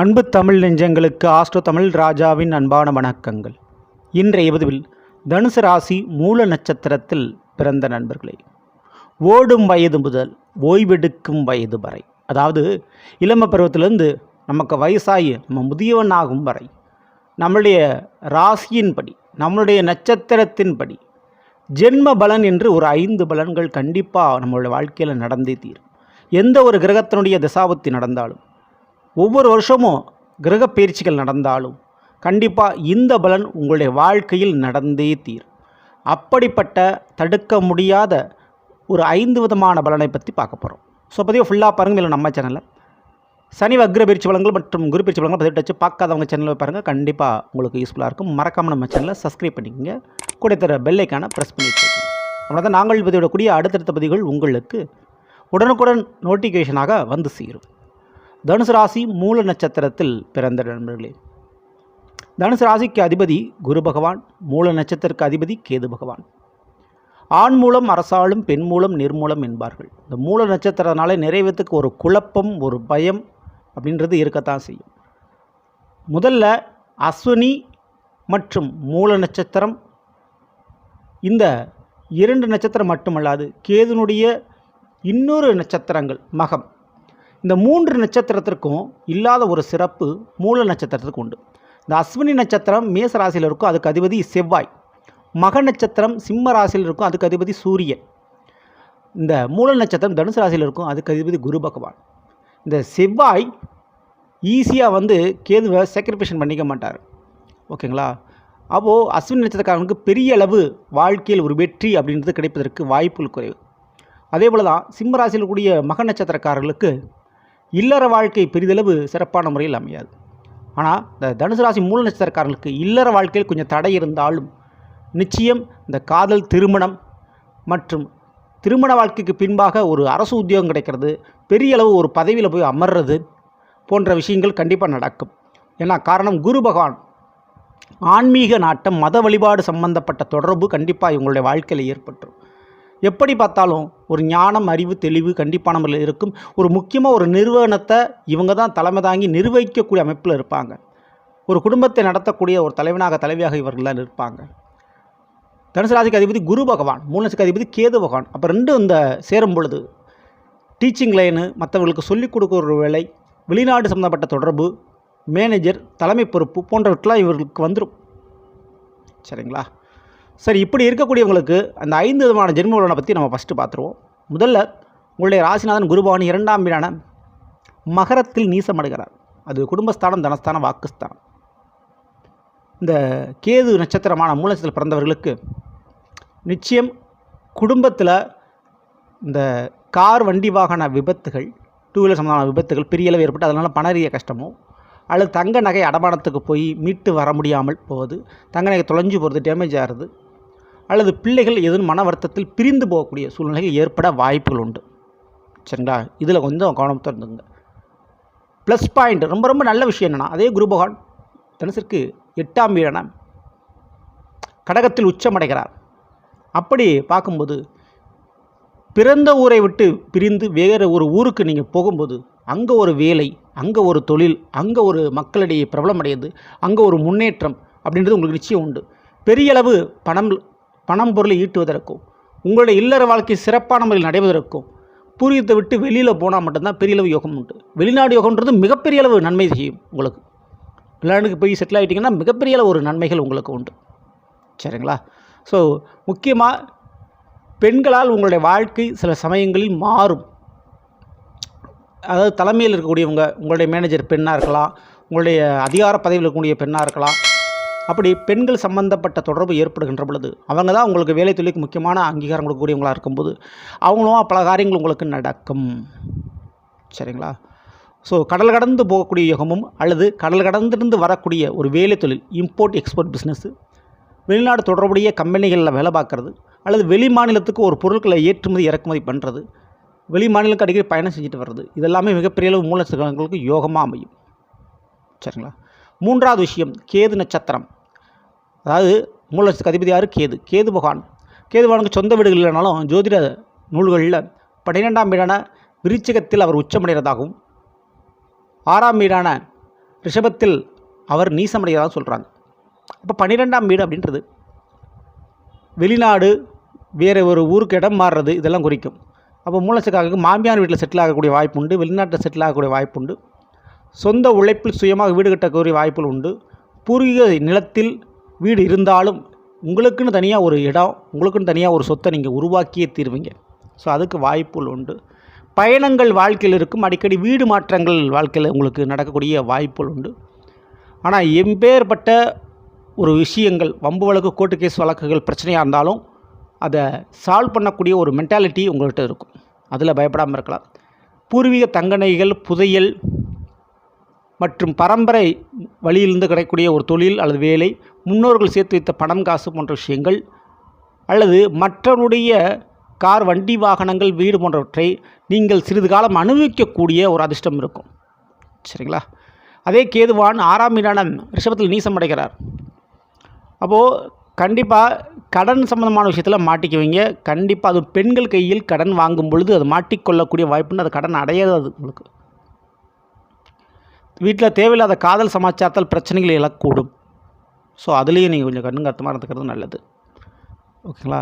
அன்பு தமிழ் நெஞ்சங்களுக்கு ஆஸ்ட்ரோ தமிழ் ராஜாவின் அன்பான வணக்கங்கள். இன்றைய பதிவில் தனுசு ராசி மூல நட்சத்திரத்தில் பிறந்த நண்பர்களே. ஓடும் வயது முதல் ஓய்வெடுக்கும் வயது வரை அதாவது இளம பருவத்திலிருந்து நமக்கு வயசாகி நம்ம முதியவனாகும் வரை நம்மளுடைய ராசியின்படி நம்மளுடைய நட்சத்திரத்தின்படி ஜென்ம பலன் என்று ஒரு ஐந்து பலன்கள் கண்டிப்பாக நம்மளுடைய வாழ்க்கையில் நடந்தே தீரும். எந்த ஒரு கிரகத்தினுடைய திசாபத்தி நடந்தாலும் ஒவ்வொரு வருஷமும் கிரக பயிற்சிகள் நடந்தாலும் கண்டிப்பாக இந்த பலன் உங்களுடைய வாழ்க்கையில் நடந்தே தீரும். அப்படிப்பட்ட தடுக்க முடியாத ஒரு ஐந்து விதமான பலனை பற்றி பார்க்க போகிறோம் ஸோ பதிவு ஃபுல்லாக பாருங்கள் இல்லை நம்ம சேனலில் சனி வக்ர பயிற்சி பலன்கள் மற்றும் குரு பயிற்சி பலன்கள் பதிவிட்டு வச்சு பார்க்காதவங்க சேனலில் பாருங்கள் கண்டிப்பாக உங்களுக்கு யூஸ்ஃபுல்லாக இருக்கும். மறக்காமல் நம்ம சேனலை சப்ஸ்கிரைப் பண்ணிக்கோங்க. கூட தர பெல்லைக்கான ப்ரெஸ் பண்ணி வச்சுக்கோங்க. தான் நாங்கள் பதிவிடக்கூடிய அடுத்தடுத்த பதிவுகள் உங்களுக்கு உடனுக்குடன் நோட்டிஃபிகேஷனாக வந்து சேரும். தனுசு ராசி மூல நட்சத்திரத்தில் பிறந்த நண்பர்களே. தனுசு ராசிக்கு அதிபதி குரு பகவான் மூல நட்சத்திரக்கு அதிபதி கேது பகவான். ஆண் மூலம் அரசாளும் பெண் மூலம் நிர்மூலம் என்பார்கள். இந்த மூல நட்சத்திரனால நிறைவேற்றுக்கு ஒரு குழப்பம் ஒரு பயம் அப்படின்றது இருக்கத்தான் செய்யும். முதல்ல அஸ்வினி மற்றும் மூல நட்சத்திரம். இந்த இரண்டு நட்சத்திரம் மட்டுமல்லாது கேதுனுடைய இன்னொரு நட்சத்திரங்கள் மகம். இந்த மூன்று நட்சத்திரத்திற்கும் இல்லாத ஒரு சிறப்பு மூல நட்சத்திரத்துக்கு உண்டு. இந்த அஸ்வினி நட்சத்திரம் மேச ராசியில் இருக்கும் அதுக்கு அதிபதி செவ்வாய். மக நட்சத்திரம் சிம்ம ராசியில் இருக்கும் அதுக்கு அதிபதி சூரியன். இந்த மூல நட்சத்திரம் தனுசு ராசியில் இருக்கும் அதுக்கு அதிபதி குரு பகவான். இந்த செவ்வாய் ஈஸியாக வந்து கேதுவை சேக்ரிஃபிகேஷன் பண்ணிக்க மாட்டார். ஓகேங்களா அப்போது அஸ்வினி நட்சத்திரக்காரனுக்கு பெரிய அளவு வாழ்க்கையில் ஒரு வெற்றி அப்படின்றது கிடைப்பதற்கு வாய்ப்புகள் குறைவு. அதே போல் தான் சிம்ம ராசியில் கூடிய மக நட்சத்திரக்காரர்களுக்கு இல்லற வாழ்க்கை பெரிதளவு சிறப்பான முறையில் அமையாது. ஆனால் இந்த தனுசு ராசி மூல நட்சத்திரக்காரர்களுக்கு இல்லற வாழ்க்கையில் கொஞ்சம் தடை இருந்தாலும் நிச்சயம் இந்த காதல் திருமணம் மற்றும் திருமண வாழ்க்கைக்கு பின்பாக ஒரு அரசு உத்தியோகம் கிடைக்கிறது பெரிய அளவு ஒரு பதவியில் போய் அமர்றது போன்ற விஷயங்கள் கண்டிப்பாக நடக்கும். ஏன்னா காரணம் குரு பகவான். ஆன்மீக நாட்டம் மத வழிபாடு சம்பந்தப்பட்ட தொடர்பு கண்டிப்பாக இவங்களுடைய வாழ்க்கையில் ஏற்பட்டுரும். எப்படி பார்த்தாலும் ஒரு ஞானம் அறிவு தெளிவு கண்டிப்பாக நம்மளில் இருக்கும். ஒரு முக்கியமாக ஒரு நிறுவனத்தை இவங்க தான் தலைமை தாங்கி நிர்வகிக்கக்கூடிய அமைப்பில் இருப்பாங்க. ஒரு குடும்பத்தை நடத்தக்கூடிய ஒரு தலைவனாக தலைவியாக இவர்கள் தான் இருப்பாங்க. தனுசு ராசிக்கு அதிபதி குரு பகவான் மூலசுக்கு அதிபதி கேது பகவான். அப்போ ரெண்டும் இந்த சேரும் பொழுது டீச்சிங் லைனு மற்றவர்களுக்கு சொல்லிக் கொடுக்குற ஒரு வேலை வெளிநாடு சம்மந்தப்பட்ட தொடர்பு மேனேஜர் தலைமை பொறுப்பு போன்றவற்றெல்லாம் இவர்களுக்கு வந்துடும் சரிங்களா? சரி இப்படி இருக்கக்கூடியவங்களுக்கு அந்த ஐந்து விதமான ஜென்ம பலனை பற்றி நம்ம ஃபஸ்ட்டு பார்த்துருவோம். முதல்ல உங்களுடைய ராசிநாதன் குருபவன் இரண்டாம் வீடான மகரத்தில் நீசமடைகிறார். அது குடும்பஸ்தானம் தனஸ்தானம் வாக்குஸ்தானம். இந்த கேது நட்சத்திரமான மூலத்தில் பிறந்தவர்களுக்கு நிச்சயம் குடும்பத்தில் இந்த கார் வண்டி வாகன விபத்துகள் டூ வீலர் சம்பந்தமான விபத்துகள் பெரிய அளவு ஏற்பட்டு அதனால் பணறிய கஷ்டமோ அல்லது தங்க நகை அடமானத்துக்கு போய் மீட்டு வர முடியாமல் போவது தங்க நகை தொலைஞ்சு போகிறது டேமேஜ் ஆகிறது அல்லது பிள்ளைகள் எதுவும் மன வருத்தத்தில் பிரிந்து போகக்கூடிய சூழ்நிலைகள் ஏற்பட வாய்ப்புகள் உண்டு. சரிங்களா? இதில் கொஞ்சம் கவனம் இருந்துங்க ப்ளஸ் பாயிண்ட் ரொம்ப ரொம்ப நல்ல விஷயம் என்னென்னா அதே குரு பகவான் தனுசிற்கு எட்டாம் வீடான கடகத்தில் உச்சமடைகிறார். அப்படி பார்க்கும்போது பிறந்த ஊரை விட்டு பிரிந்து வேறு ஒரு ஊருக்கு நீங்கள் போகும்போது அங்கே ஒரு வேலை அங்கே ஒரு தொழில் அங்கே ஒரு மக்களிடையே பிரபலமடையுது அங்கே ஒரு முன்னேற்றம் அப்படின்றது உங்களுக்கு நிச்சயம் உண்டு. பெரிய அளவு பணம் பணம் பொருளை ஈட்டுவதற்கும் உங்களுடைய இல்லற வாழ்க்கை சிறப்பான முறையில் நடைவதற்கும் பூரியத்தை விட்டு வெளியில் போனால் மட்டும்தான் பெரிய அளவு யோகம் உண்டு. வெளிநாடு யோகம்ன்றது மிகப்பெரிய அளவு நன்மை செய்யும் உங்களுக்கு. வெளிநாட்டுக்கு போய் செட்டில் ஆகிட்டிங்கன்னா மிகப்பெரிய அளவு ஒரு நன்மைகள் உங்களுக்கு உண்டு. சரிங்களா? ஸோ முக்கியமாக பெண்களால் உங்களுடைய வாழ்க்கை சில சமயங்களில் மாறும். அதாவது தலைமையில் இருக்கக்கூடியவங்க உங்களுடைய மேனேஜர் பெண்ணாக இருக்கலாம் உங்களுடைய அதிகார பதவியில் இருக்கக்கூடிய பெண்ணாக இருக்கலாம் அப்படி பெண்கள் சம்பந்தப்பட்ட தொடர்பு ஏற்படுகின்ற பொழுது அவங்க தான் உங்களுக்கு வேலை தொழிலுக்கு முக்கியமான அங்கீகாரம் கொடுக்கக்கூடியவங்களாக இருக்கும்போது அவங்களும் பல காரியங்கள் உங்களுக்கு நடக்கும். சரிங்களா? ஸோ கடல் கடந்து போகக்கூடிய யுகமும் அல்லது கடல் கடந்திருந்து வரக்கூடிய ஒரு வேலை தொழில் இம்போர்ட் எக்ஸ்போர்ட் பிஸ்னஸ்ஸு வெளிநாடு தொடர்புடைய கம்பெனிகளில் வேலை பார்க்குறது அல்லது வெளி மாநிலத்துக்கு ஒரு பொருட்களை ஏற்றுமதி இறக்குமதி பண்ணுறது வெளி மாநிலத்துக்கு அடிக்கடி பயணம் செஞ்சுட்டு வர்றது இதெல்லாமே மிகப்பெரிய அளவு மூலச்சக்கரங்களுக்கு யோகமாக அமையும். சரிங்களா? மூன்றாவது விஷயம் கேது நட்சத்திரம். அதாவது மூலத்துக்கு அதிபதி யார் கேது. கேது பகவான். கேது பகவானுக்கு சொந்த வீடுகள் இல்லைனாலும் ஜோதிட நூல்களில் பன்னிரெண்டாம் வீடான விருச்சிகத்தில் அவர் உச்சமடைகிறதாகவும் ஆறாம் வீடான ரிஷபத்தில் அவர் நீசமடைகிறதாக சொல்கிறாங்க அப்போ பன்னிரெண்டாம் வீடு அப்படின்றது வெளிநாடு வேறு ஒரு ஊருக்கு இடம் மாறுறது இதெல்லாம் குறிக்கும். அப்போ மூலச்சக்காக மாமியார் வீட்டில் செட்டில் ஆகக்கூடிய வாய்ப்பு உண்டு வெளிநாட்டில் செட்டில் ஆகக்கூடிய வாய்ப்பு உண்டு சொந்த உழைப்பில் சுயமாக வீடு கட்டக்கூடிய வாய்ப்புகள் உண்டு. பூர்வீக நிலத்தில் வீடு இருந்தாலும் உங்களுக்குன்னு தனியாக ஒரு இடம் உங்களுக்குன்னு தனியாக ஒரு சொத்தை நீங்கள் உருவாக்கியே தீர்வீங்க. ஸோ அதுக்கு வாய்ப்புகள் உண்டு. பயணங்கள் வாழ்க்கையில் இருக்கும். அடிக்கடி வீடு மாற்றங்கள் வாழ்க்கையில் உங்களுக்கு நடக்கக்கூடிய வாய்ப்புகள் உண்டு. ஆனால் எம்பேற்பட்ட ஒரு விஷயங்கள் வம்பு வழக்கு கோர்ட்டு கேஸ் வழக்குகள் பிரச்சனையாக இருந்தாலும் அதை சால்வ் பண்ணக்கூடிய ஒரு மென்டாலிட்டி உங்கள்கிட்ட இருக்கும். அதில் பயப்படாமல் இருக்கலாம். பூர்வீக தங்கணைகள் புதையல் மற்றும் பரம்பரை வழியிலிருந்து கிடைக்கக்கூடிய ஒரு தொழில் அல்லது வேலை முன்னோர்கள் சேர்த்து வைத்த பணம் காசு போன்ற விஷயங்கள் அல்லது மற்றவருடைய கார் வண்டி வாகனங்கள் வீடு போன்றவற்றை நீங்கள் சிறிது காலம் அனுபவிக்கக்கூடிய ஒரு அதிர்ஷ்டம் இருக்கும். சரிங்களா? அதே கேதுவான் ஆறாம் மீனான ரிஷபத்தில் நீசம் அடைகிறார். அப்போது கண்டிப்பாக கடன் சம்மந்தமான விஷயத்தில் மாட்டிக்குவீங்க. கண்டிப்பாக அது பெண்கள் கையில் கடன் வாங்கும் பொழுது அது மாட்டிக்கொள்ளக்கூடிய வாய்ப்புன்னு அது கடன் அடையாது உங்களுக்கு. வீட்டில் தேவையில்லாத காதல் சமாச்சாரத்தால் பிரச்சனைகள் எழக்கூடும். ஸோ அதுலேயும் நீங்கள் கொஞ்சம் கண்ணும் கருத்தமாக இருந்துக்கிறது நல்லது. ஓகேங்களா?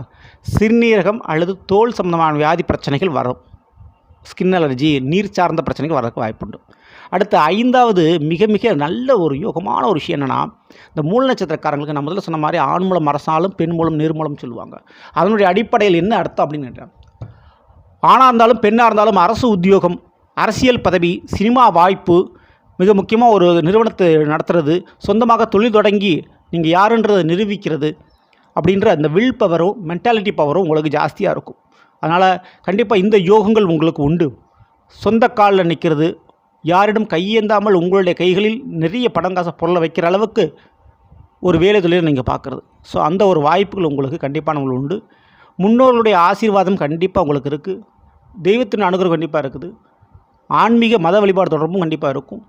சிறுநீரகம் அல்லது தோல் சம்மந்தமான வியாதி பிரச்சனைகள் வரும். ஸ்கின் அலர்ஜி நீர் சார்ந்த பிரச்சனைகள் வரதுக்கு வாய்ப்புண்டு. அடுத்து ஐந்தாவது மிக மிக நல்ல ஒரு யோகமான ஒரு விஷயம் என்னென்னா இந்த மூல நட்சத்திரக்காரங்களுக்கு நான் முதல்ல சொன்ன மாதிரி ஆண் மூலம் அரசாலும் பெண் மூலம் நீர் மூலம் சொல்லுவாங்க. அதனுடைய அடிப்படையில் என்ன அர்த்தம் அப்படின்னு கேட்டேன் ஆணாக இருந்தாலும் பெண்ணாக இருந்தாலும் அரசு உத்தியோகம் அரசியல் பதவி சினிமா வாய்ப்பு மிக முக்கியமாக ஒரு நிறுவனத்தை நடத்துறது சொந்தமாக தொழில் தொடங்கி நீங்கள் யாருன்றதை நிரூபிக்கிறது அப்படின்ற அந்த வில் பவரும் மென்டாலிட்டி பவரும் உங்களுக்கு ஜாஸ்தியாக இருக்கும். அதனால் கண்டிப்பாக இந்த யோகங்கள் உங்களுக்கு உண்டு. சொந்த காலில் நிற்கிறது யாரிடம் கையேந்தாமல் உங்களுடைய கைகளில் நிறைய பணம் காசை பொருளை வைக்கிற அளவுக்கு ஒரு வேலை தொழிலை நீங்கள் பார்க்குறது. ஸோ அந்த ஒரு வாய்ப்புகள் உங்களுக்கு கண்டிப்பாக நம்மளுக்கு உண்டு. முன்னோர்களுடைய ஆசீர்வாதம் கண்டிப்பாக உங்களுக்கு இருக்குது தெய்வத்தின் அனுகிரகம் கண்டிப்பாக இருக்குது. ஆன்மீக மத வழிபாடு தொடர்பும் கண்டிப்பாக இருக்கும்.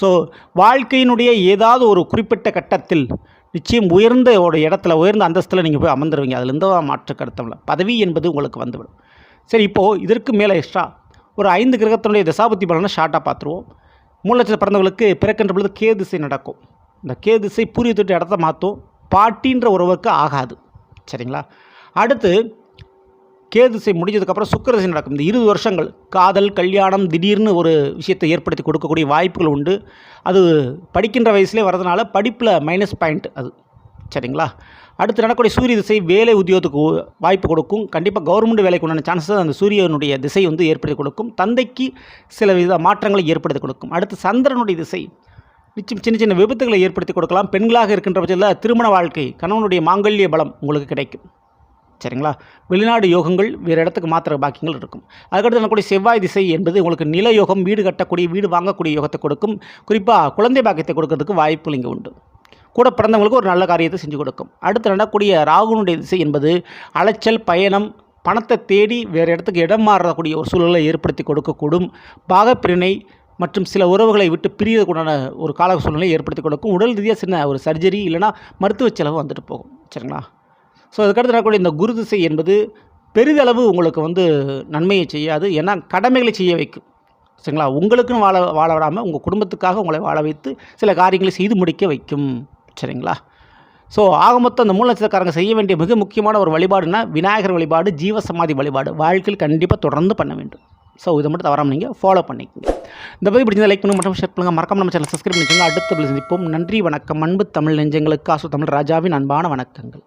ஸோ வாழ்க்கையினுடைய ஏதாவது ஒரு குறிப்பிட்ட கட்டத்தில் நிச்சயம் உயர்ந்த ஒரு இடத்துல உயர்ந்த அந்தஸ்தில் நீங்கள் போய் அமர்ந்துருவீங்க. அதில் எந்த மாற்று கருத்தமில்ல பதவி என்பது உங்களுக்கு வந்துவிடும். சரி இப்போது இதற்கு மேலே எக்ஸ்ட்ரா ஒரு ஐந்து கிரகத்தினுடைய தசாபத்தி பலனை ஷார்ட்டாக பார்த்துருவோம். மூலட்சத்தில் பிறந்தவங்களுக்கு பிறக்கின்ற பொழுது கே திசை நடக்கும். இந்த கே திசை பூரிய தொட்டு இடத்த மாற்றும். பாட்டின்ற உறவுக்கு ஆகாது. சரிங்களா? அடுத்து கே திசை முடிஞ்சதுக்கப்புறம் சுக்கரதிசை நடக்கும். இந்த இருபது வருஷங்கள் காதல் கல்யாணம் திடீர்னு ஒரு விஷயத்தை ஏற்படுத்தி கொடுக்கக்கூடிய வாய்ப்புகள் உண்டு. அது படிக்கின்ற வயசுலேயே வரதுனால படிப்பில் மைனஸ் பாயிண்ட் அது. சரிங்களா? அடுத்து நடக்கக்கூடிய சூரிய திசை வேலை உத்தியோகத்துக்கு வாய்ப்பு கொடுக்கும். கண்டிப்பாக கவர்மெண்ட் வேலைக்கு உண்டான சான்சஸ் அந்த சூரியனுடைய திசை வந்து ஏற்படுத்தி கொடுக்கும். தந்தைக்கு சில வித மாற்றங்களை ஏற்படுத்தி கொடுக்கும். அடுத்து சந்திரனுடைய திசை. நிச்சயம் சின்ன சின்ன விபத்துகளை ஏற்படுத்தி கொடுக்கலாம். பெண்களாக இருக்கின்ற பட்சத்தில் திருமண வாழ்க்கை கணவனுடைய மாங்கல்ய பலம் உங்களுக்கு கிடைக்கும். சரிங்களா? வெளிநாடு யோகங்கள் வேறு இடத்துக்கு மாத்திர பாக்கியங்கள் இருக்கும். அதுக்கடுத்து நடக்கக்கூடிய செவ்வாய் திசை என்பது உங்களுக்கு நில யோகம் வீடு கட்டக்கூடிய வீடு வாங்கக்கூடிய யோகத்தை கொடுக்கும். குறிப்பாக குழந்தை பாக்கியத்தை கொடுக்கறதுக்கு வாய்ப்புகள் இங்கே உண்டு. கூட பிறந்தவங்களுக்கு ஒரு நல்ல காரியத்தை செஞ்சு கொடுக்கும். அடுத்து நடக்கூடிய ராகுனுடைய திசை என்பது அலைச்சல் பயணம் பணத்தை தேடி வேறு இடத்துக்கு இடம் மாறக்கூடிய ஒரு சூழலை ஏற்படுத்தி கொடுக்கக்கூடும். பாகப்பிரினை மற்றும் சில உறவுகளை விட்டு பிரியதுக்குண்டான ஒரு கால சூழ்நிலையை ஏற்படுத்தி கொடுக்கும். உடல் ரீதியாக சின்ன ஒரு சர்ஜரி இல்லைனா மருத்துவ செலவு வந்துட்டு போகும். சரிங்களா? ஸோ அதுக்கடுத்து நடக்கக்கூடிய இந்த குரு திசை என்பது பெரிதளவு உங்களுக்கு வந்து நன்மையை செய்யாது. ஏன்னா கடமைகளை செய்ய வைக்கும். சரிங்களா? உங்களுக்குன்னு வாழ வாழ விடாமல் உங்கள் குடும்பத்துக்காக உங்களை வாழ வைத்து சில காரியங்களை செய்து முடிக்க வைக்கும். சரிங்களா? ஸோ ஆக மொத்தம் அந்த மூல நட்சத்திரக்காரங்க செய்ய வேண்டிய மிக முக்கியமான ஒரு வழிபாடுனா விநாயகர் வழிபாடு ஜீவ சமாதி வழிபாடு. வாழ்க்கையில் கண்டிப்பாக தொடர்ந்து பண்ண வேண்டும். ஸோ இதை மட்டும் தவறாமல் நீங்கள் ஃபாலோ பண்ணிக்கோங்க. இந்த பதிவு பிடிச்சதை லைக் பண்ணுங்க மட்டும் ஷேர் பண்ணுங்கள் மறக்காம நம்ம சேனல் சப்ஸ்கிரைப் பண்ணிக்கோங்க. அடுத்த சந்திப்போம். நன்றி வணக்கம். அன்பு தமிழ் நெஞ்சங்களுக்கு காசு தமிழ் ராஜாவின் அன்பான வணக்கங்கள்.